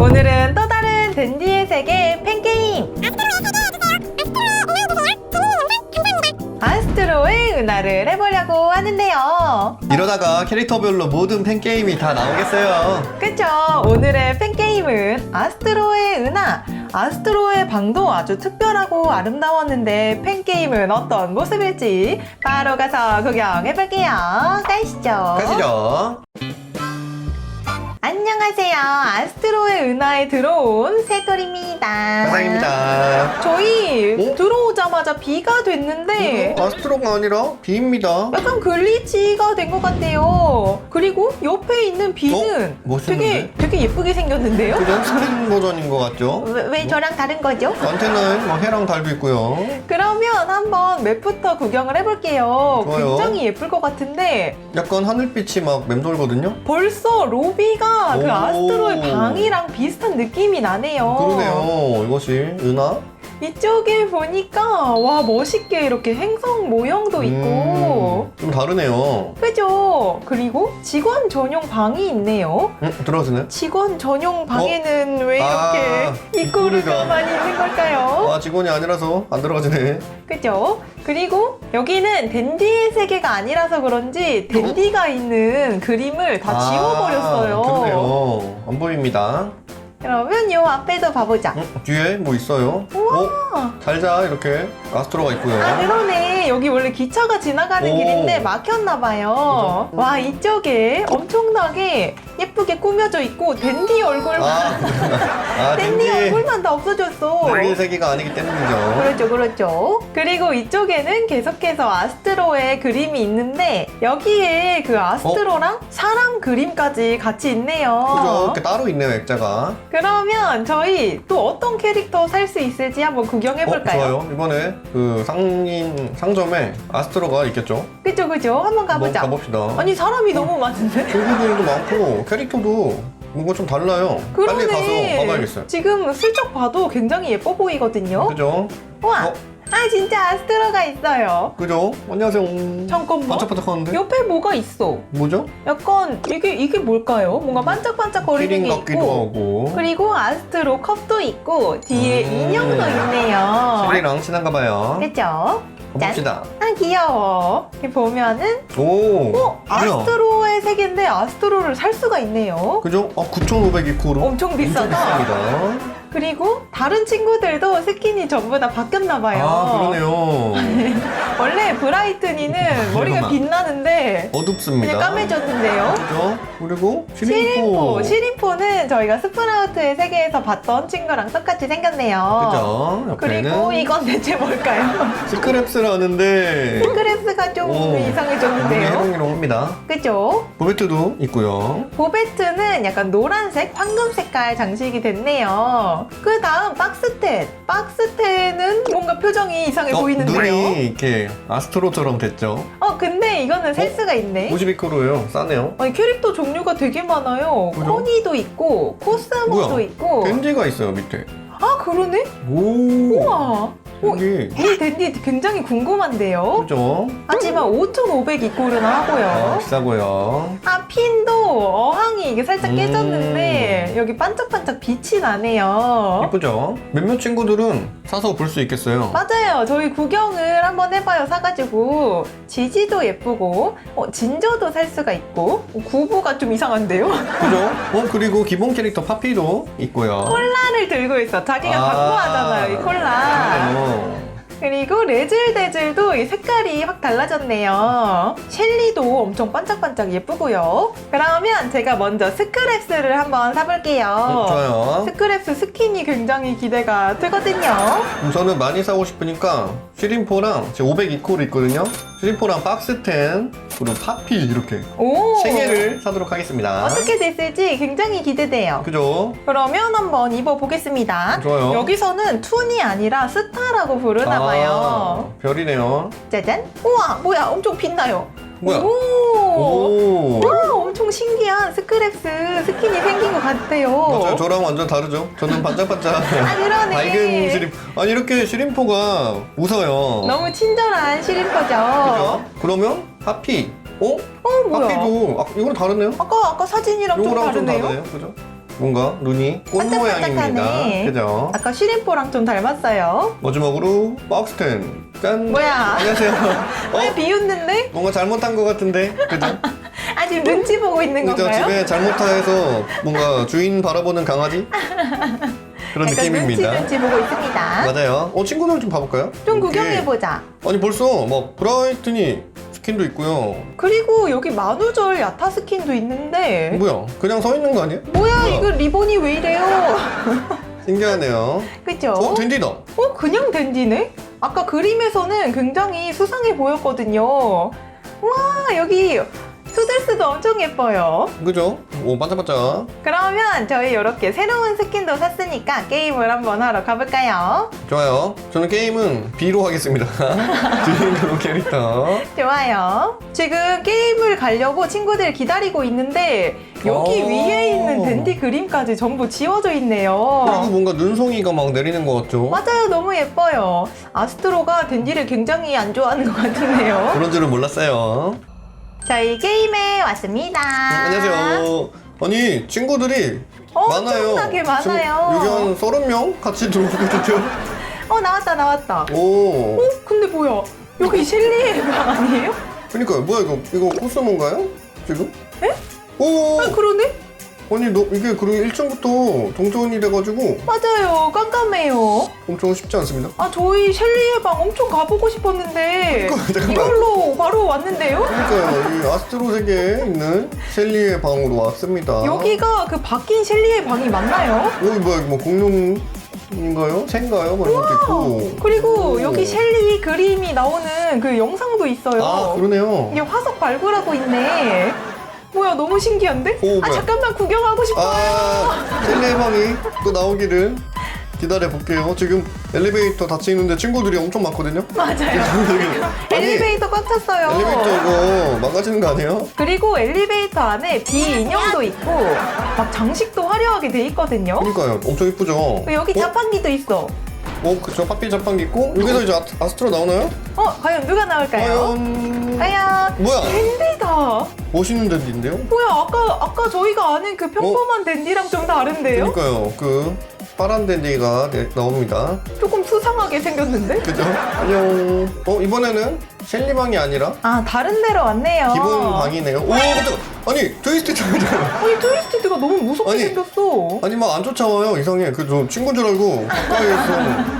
오늘은 또 다른 댄디의 세계 팬게임. 아스트로의 은하를 해보려고 하는데요. 이러다가 캐릭터별로 모든 팬게임이 다 나오겠어요. 그쵸? 오늘의 팬게임은 아스트로의 은하. 아스트로의 방도 아주 특별하고 아름다웠는데 팬게임은 어떤 모습일지 바로 가서 구경해볼게요. 가시죠. 가시죠. 안녕하세요 아스트로의 은하에 들어온 새돌입니다 가상입니다. 저희 어? 들어오자마자 비가 됐는데 아스트로가 아니라 비입니다. 약간 글리치가 된 것 같아요. 그리고 옆에 있는 비는 어? 멋있는데? 되게 되게 예쁘게 생겼는데요. 그죠? 스크린 버전인 것 같죠? 왜, 왜 저랑 다른 거죠? 안테나에 뭐 해랑 달도 있고요. 그러면 한번 맵부터 구경을 해볼게요. 좋아요. 굉장히 예쁠 것 같은데 약간 하늘빛이 막 맴돌거든요. 벌써 로비가 그 오. 아스트로의 방이랑 비슷한 느낌이 나네요. 그러네요. 이것이 은하? 이쪽에 보니까 와 멋있게 이렇게 행성 모형도 있고 음, 좀 다르네요. 그죠? 그리고 직원 전용 방이 있네요. 응? 들어가시나요? 직원 전용 방에는 왜 아, 이렇게 입구르가만 있는 걸까요? 아 직원이 아니라서 안 들어가지네. 그죠? 그리고 여기는 댄디의 세계가 아니라서 그런지 댄디가 있는 그림을 다 지워버렸어요. 아, 그러네요. 안 보입니다. 그러면 요 앞에도 봐보자. 응? 뒤에 뭐 있어요? 어? 잘자 이렇게 아스트로가 있고요. 아 그러네 여기 원래 기차가 지나가는 오. 길인데 막혔나 봐요 와 이쪽에 엄청나게 예쁘게 꾸며져 있고 댄디 얼굴만 아, 아 댄디 얼굴만 다 없어졌어 댄디 세계가 아니기 때문이죠. 그렇죠, 그렇죠. 그리고 이쪽에는 계속해서 아스트로의 그림이 있는데 여기에 그 아스트로랑 사람 그림까지 같이 있네요. 그죠? 이렇게 따로 있네요 액자가. 그러면 저희 또 어떤 캐릭터 살 수 있을지 한번 구경해 어, 볼까요? 좋아요. 이번에 그 상인 상점에 아스트로가 있겠죠? 그죠, 그죠. 한번 가보자. 한번 가봅시다. 아니 사람이 너무 많은데? 친구들도 많고 캐릭터도 뭔가 좀 달라요. 빨리 가서 봐봐야겠어요. 지금 슬쩍 봐도 굉장히 예뻐 보이거든요. 그죠? 우와, 어? 아 진짜 아스트로가 있어요. 그죠? 안녕하세요. 잠깐만. 반짝반짝하는데? 옆에 뭐가 있어? 뭐죠? 약간 이게 이게 뭘까요? 뭔가 반짝반짝거리는 키링 게 같기도 있고 하고. 그리고 아스트로 컵도 있고 뒤에 음. 인형도 있네요. 시리랑 친한가 봐요. 그죠? 가봅시다. 아 귀여워. 이렇게 보면은 오. 어 뭐야? 아스트로의 세계인데 아스트로를 살 수가 있네요. 그죠? 아, 9,500이코로. 엄청 비싸다. 비쌉니다. 그리고 다른 친구들도 스킨이 전부 다 바뀌었나 봐요. 아, 그러네요. 원래 브라이트니는 머리가 잠깐만. 빛나는데 어둡습니다. 까매졌는데요. 그죠? 그리고 시림포. 시림포. 시림포는 저희가 스프라우트의 세계에서 봤던 친구랑 똑같이 생겼네요. 그죠? 그리고 옆에는 이건 대체 뭘까요? 스크랩스 라는데 스크랩스가 좀 오. 이상해졌는데요. 해롱해롱합니다. 그죠? 보베트도 있고요. 보베트는 약간 노란색, 황금 색깔 장식이 됐네요. 그 다음 박스텐. 박스텐은 뭔가 표정이 이상해 어, 보이는데요. 눈이 이렇게 아스트로처럼 됐죠. 어, 근데 이거는 셀 어? 수가 있네. 52코로예요. 싸네요. 아니, 캐릭터 종류가 되게 많아요. 그죠? 코니도 있고, 코스모도 뭐야? 있고. 댄디가 있어요 밑에. 아, 그러네? 오. 우와. 어, 여기 이 댄디 굉장히 궁금한데요. 그죠? 하지만 5,500 이코르나 아, 하고요. 비싸고요. 아, 핀도 어항이 이게 살짝 음. 깨졌는데 여기 반짝반짝 빛이 나네요. 예쁘죠? 몇몇 친구들은 사서 볼 수 있겠어요. 맞아요. 저희 구경을 한번 해봐요. 사가지고 지지도 예쁘고 어, 진저도 살 수가 있고 어, 구보가 좀 이상한데요? 그죠? 어 그리고 기본 캐릭터 파피도 있고요. 콜라를 들고 있어. 자기가 아. 갖고 하잖아요. 이 콜라. 그리고 레즐데즐도 이 색깔이 확 달라졌네요. 셸리도 엄청 반짝반짝 예쁘고요. 그러면 제가 먼저 스크랩스를 한번 사볼게요. 어, 좋아요. 스크랩스 스킨이 굉장히 기대가 되거든요. 우선은 많이 사고 싶으니까 시림포랑 지금 502콜 있거든요. 시림포랑 박스텐 그리고 파피 이렇게 오! 세 개를 사도록 하겠습니다. 어떻게 됐을지 굉장히 기대돼요. 그죠? 그러면 한번 입어보겠습니다. 좋아요. 여기서는 툰이 아니라 스타라고 부르나 봐요. 아, 별이네요. 짜잔. 우와, 뭐야, 엄청 빛나요. 뭐야? 오! 오. 엄청 신기한 스크랩스 스킨이 생긴 것 같아요. 맞아요. 저랑 완전 다르죠. 저는 반짝반짝 아, 그러네. 밝은 시림. 아니 이렇게 시림포가 웃어요. 너무 친절한 시림퍼죠. 그죠? 그러면 파피. 어? 어, 뭐야? 파피도 아, 이거랑 다르네요. 아까 아까 사진이랑 좀 요거랑 좀 다르네요. 다르네요. 그죠? 뭔가 눈이 꽃 모양입니다. 반짝반짝하네. 그죠? 아까 쉬림포랑 좀 닮았어요. 마지막으로 박스텐. 짠. 뭐야? 안녕하세요. 왜 어? 비웃는데? 뭔가 잘못한 것 같은데. 그죠? 아 지금 눈치 보고 있는 그죠? 건가요? 집에 잘못해서 뭔가 주인 바라보는 강아지? 그런 약간 눈치 느낌입니다. 눈치 보고 있습니다. 맞아요. 어, 친구들 좀 봐볼까요? 좀 이게- 구경해 보자. 아니, 벌써 막 브라이트니 스킨도 있고요. 그리고 여기 만우절 야타 스킨도 있는데 뭐야? 그냥 서 있는 거 아니에요? 뭐야 뭐야? 이거 리본이 왜 이래요? 신기하네요. 그죠? 어, 댄디다. 어, 그냥 댄디네? 아까 그림에서는 굉장히 수상해 보였거든요. 와, 여기 투들스도 엄청 예뻐요. 그죠? 오, 반짝반짝. 그러면 저희 이렇게 새로운 스킨도 샀으니까 게임을 한번 하러 가볼까요? 좋아요. 저는 게임은 B로 하겠습니다. 주인공 캐릭터. 좋아요. 지금 게임을 가려고 친구들 기다리고 있는데 여기 오. 위에 있는 댄디 그림까지 전부 지워져 그리고 있네요. 뭔가 눈송이가 막 내리는 것 같죠? 맞아요, 너무 예뻐요. 아스트로가 댄디를 굉장히 안 좋아하는 것 같은데요. 그런 줄은 몰랐어요. 저희 게임에 왔습니다. 안녕하세요. 아니, 친구들이 많아요. 엄청나게 많아요. 지금 여기 한 30명 같이 들어오거든요. 어 나왔다 나왔다. 오. 어 근데 뭐야? 여기 셸리의 방 아니에요? 그러니까요. 뭐야, 이거? 이거 코스모인가요? 지금? 에? 오! 아 그러네? 아니, 너, 이게 그리고 1층부터 동전이 돼가지고 맞아요 깜깜해요. 엄청 쉽지 않습니다. 아 저희 셸리의 방 엄청 가보고 싶었는데 잠깐만. 이걸로 바로 왔는데요? 그러니까요. 이 아스트로 세계에 있는 셸리의 방으로 왔습니다. 여기가 그 바뀐 셸리의 방이 맞나요? 여기 뭐야, 이거 뭐 공룡인가요? 새인가요? 뭐 이런 것도 있고. 그리고 오. 여기 셸리 그림이 나오는 그 영상도 있어요. 아, 그러네요. 이게 화석 발굴하고 있네. 뭐야 너무 신기한데? 오, 아. 잠깐만 구경하고 싶어요. 아, 셸리의 방이 또 나오기를 기다려 볼게요. 지금 엘리베이터 닫혀 있는데 친구들이 엄청 많거든요. 맞아요. 아니, 엘리베이터 꽉 찼어요. 엘리베이터 이거 망가지는 거 아니에요? 그리고 엘리베이터 안에 비 인형도 있고 막 장식도 화려하게 돼 있거든요. 그러니까요. 엄청 이쁘죠? 여기 자판기도 있어. 어, 그쵸. 빠삐 자판기 있고 여기서 이제 아, 스트로 나오나요? 어, 과연 누가 나올까요? 과연 과연 뭐야? 댄디다. 멋있는 댄디인데요? 뭐야, 아까 아까 저희가 아는 그 평범한 댄디랑 좀 다른데요? 그러니까요. 그 파란 댄디가 네, 나옵니다. 조금 수상하게 생겼는데? 그죠? 안녕. 어, 이번에는 셸리 방이 아니라 아, 다른 데로 왔네요. 기본 방이네요. 오, 깜짝 아니, 트위스트 장이잖아. 아니, 트위스티드가 너무 무섭게 아니. 생겼어. 아니, 막 안 쫓아와요. 이상해. 그저 친구인 줄 알고 가까이에서.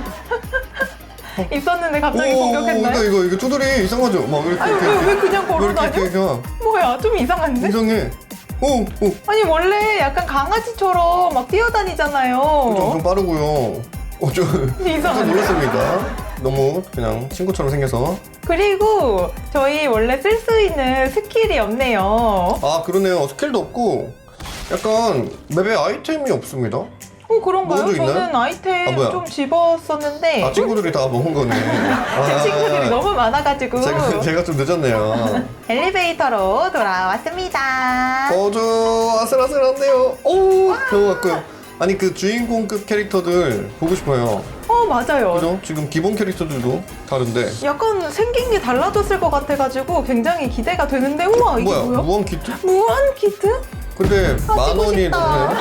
있었는데 갑자기 오, 공격했나요? 이거, 이거, 이거 두드리 이상하죠? 막 이렇게. 아니, 이렇게, 왜, 이렇게. 왜 그냥 걸어다녀? 이렇게, 이렇게. 뭐야, 좀 이상한데? 이상해. 오, 오. 아니 원래 약간 강아지처럼 막 뛰어다니잖아요. 좀 엄청 빠르고요. 어, 좀 깜짝 이상한데? 놀랐습니다. 너무 그냥 친구처럼 생겨서. 그리고 저희 원래 쓸 수 있는 스킬이 없네요. 아, 그러네요. 스킬도 없고, 약간 맵에 아이템이 없습니다. 어 그런가요? 뭐도 있나요? 저는 아이템 아, 뭐야? 좀 집었었는데 아, 친구들이 다 먹은 거네. 아, 친구들이 너무 많아가지고 제가, 제가 좀 늦었네요. 엘리베이터로 돌아왔습니다. 어저 아슬아슬한데요. 오, 너무 같고요. 아니 그 주인공급 캐릭터들 보고 싶어요. 어 맞아요. 그죠? 지금 기본 캐릭터들도 다른데. 약간 생긴 게 달라졌을 것 같아가지고 굉장히 기대가 되는데 우와 이게 뭐야? 뭐야? 무한 키트? 무한 키트? 근데 만 사지고 원이 싶다. 넘네요.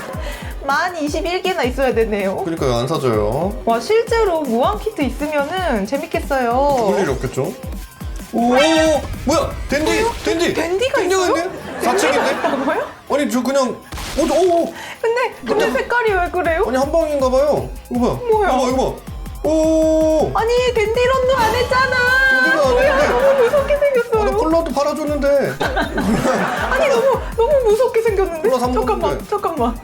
만 21개나 있어야 되네요. 그러니까 안 사줘요. 와 실제로 무한 키트 있으면은 재밌겠어요. 그럴 일이 없겠죠? 오, 뭐야? 댄디, 댄디, 댄디가 있어요? 있네? 4층인데? 있다고요? 아니 저 그냥 오, 저- 오, 근데 근데 색깔이 왜 그래요? 아니 한 방인가봐요. 이거 봐. 뭐야? 이거 봐, 이거 봐. 오, 아니 댄디 런도 안 했잖아. 댄디가 안 뭐야 했는데. 너무 무섭게 아, 나 생겼어요. 콜라도 팔아줬는데. 아니 너무 너무 무섭게 생겼는데. 콜라 사 잠깐만 먹었는데. 잠깐만.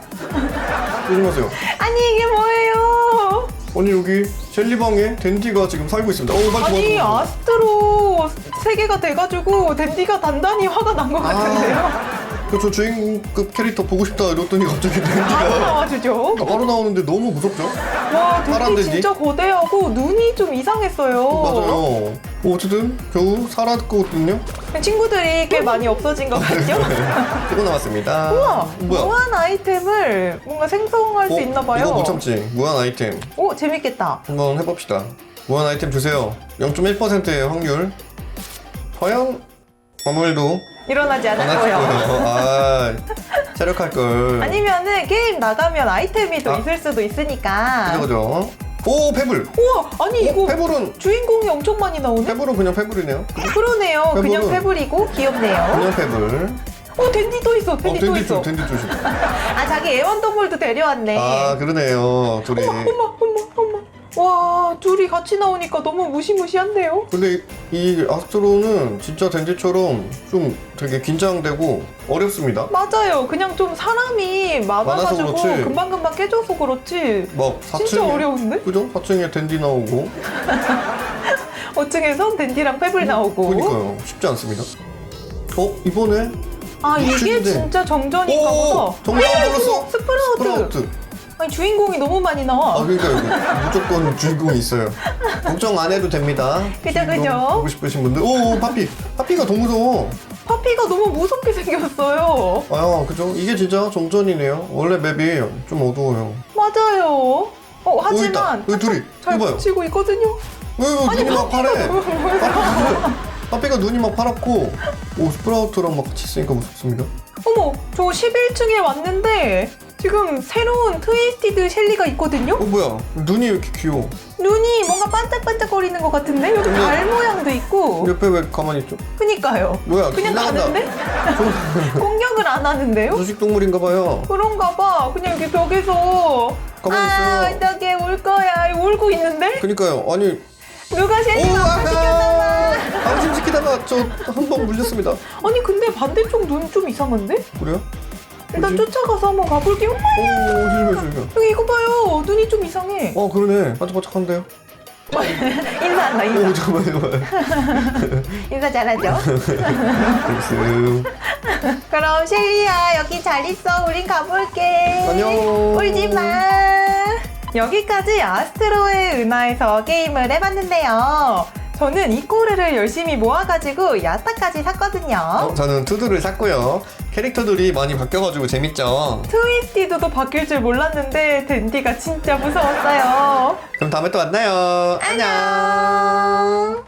조심하세요. 아니 이게 뭐예요? 아니 여기 젤리방에 댄디가 지금 살고 있습니다. 어, 빨리 아니. 아스트로 세 개가 돼가지고 댄디가 단단히 화가 난 것 같은데요. 그저 주인공급 캐릭터 보고 싶다 이랬더니 갑자기 바로 댄디가 나와주죠. 아, 바로 나오는데 너무 무섭죠? 와 댄디 댄디? 진짜 거대하고 눈이 좀 이상했어요. 맞아요. 뭐 어쨌든 겨우 살았거든요. 친구들이 꽤 많이 없어진 것 같죠? 쓰고 나왔습니다. 우와 뭐야? 무한 아이템을 뭔가 생성할 수 어, 있나 봐요. 이거 못 참지. 무한 아이템. 오 재밌겠다. 한번 해봅시다. 무한 아이템 주세요. 0.1%의 확률. 과연 아무래도 일어나지 안 않았고요. 하시고요. 아, 체력할 걸. 아니면은 게임 나가면 아이템이 또 아. 있을 수도 있으니까. 그죠, 그죠. 오, 페블. 우와, 아니 이거 페블은, 주인공이 엄청 많이 나오네. 페블은 그냥 페블이네요. 그러네요. 그냥 페블은- 페블이고 귀엽네요. 그냥 페블. 어, 댄디 또 있어. 어, 댄디 또 댄디 있어. 조, 댄디 조심. 아, 자기 애완동물도 데려왔네. 아, 그러네요. 둘이. 어머, 어머, 어머. 와, 둘이 같이 나오니까 너무 무시무시한데요? 근데 이, 이 아스트로는 진짜 댄디처럼 좀 되게 긴장되고 어렵습니다. 맞아요. 그냥 좀 사람이 많아가지고 많아서 그렇지. 금방금방 깨져서 그렇지. 막 진짜 4층에 어려운데? 그죠? 4층에 댄디 나오고 5층에선 댄디랑 페블 나오고. 그러니까요 쉽지 않습니다 어? 이번에 아, 이게 육층인데. 진짜 정전인가 오 보다. 정답 불렀어 스프라우트. 스프라우트 아니, 주인공이 너무 많이 아 나와. 그러니까 여기 무조건 주인공이 있어요. 걱정 안 해도 됩니다. 그죠, 주인공 그죠. 보고 싶으신 분들. 오 파피. 파피가 더 무서워. 파피가 너무 무섭게 생겼어요. 아 그죠? 이게 진짜 정전이네요. 원래 맵이 좀 어두워요 맞아요. 어, 하지만 여기 둘이. 잘 이거 봐요. 붙이고 있거든요. 왜, 왜 눈이 막 파래? 파피가 눈이 막 파랗고. 오 스프라우트랑 막 같이 있으니까 무섭습니다. 어머, 저 11층에 왔는데 지금 새로운 트위스티드 셸리가 있거든요? 어 뭐야 눈이 왜 이렇게 귀여워 눈이 뭔가 반짝반짝거리는 것 같은데? 여기 근데- 발 모양도 있고. 옆에 왜 가만히 있죠? 그니까요. 뭐야 그냥 지나간다. 가는데? 공격을 안 하는데요? 주식동물인가 봐요 그런가 봐. 그냥 이렇게 벽에서 가만히 아, 있어요 어떡해 울 거야. 울고 있는데? 그니까요 아니 누가 오 셸리가 아파 시켰잖아. 방심시키다가 저 한 번 물렸습니다 아니 근데 반대쪽 눈 좀 이상한데? 그래요? 일단 뭐지? 쫓아가서 한번 가볼게요. 엄마, 오 실ver 실ver 여기 이거 봐요. 눈이 좀 이상해. 어 그러네 반짝반짝한데요 인사한다 인사. 오 잠깐만 잠깐만 인사 잘하죠? 쓱 그럼 셸리야 여기 잘 있어. 우린 가볼게. 안녕 울지 마. 여기까지 아스트로의 은하에서 게임을 해봤는데요. 저는 이꼬르를 열심히 모아가지고 야타까지 샀거든요. 어, 저는 투두를 샀고요 캐릭터들이 많이 바뀌어가지고 재밌죠 트위스티드도 바뀔 줄 몰랐는데 댄디가 진짜 무서웠어요. 그럼 다음에 또 만나요 안녕.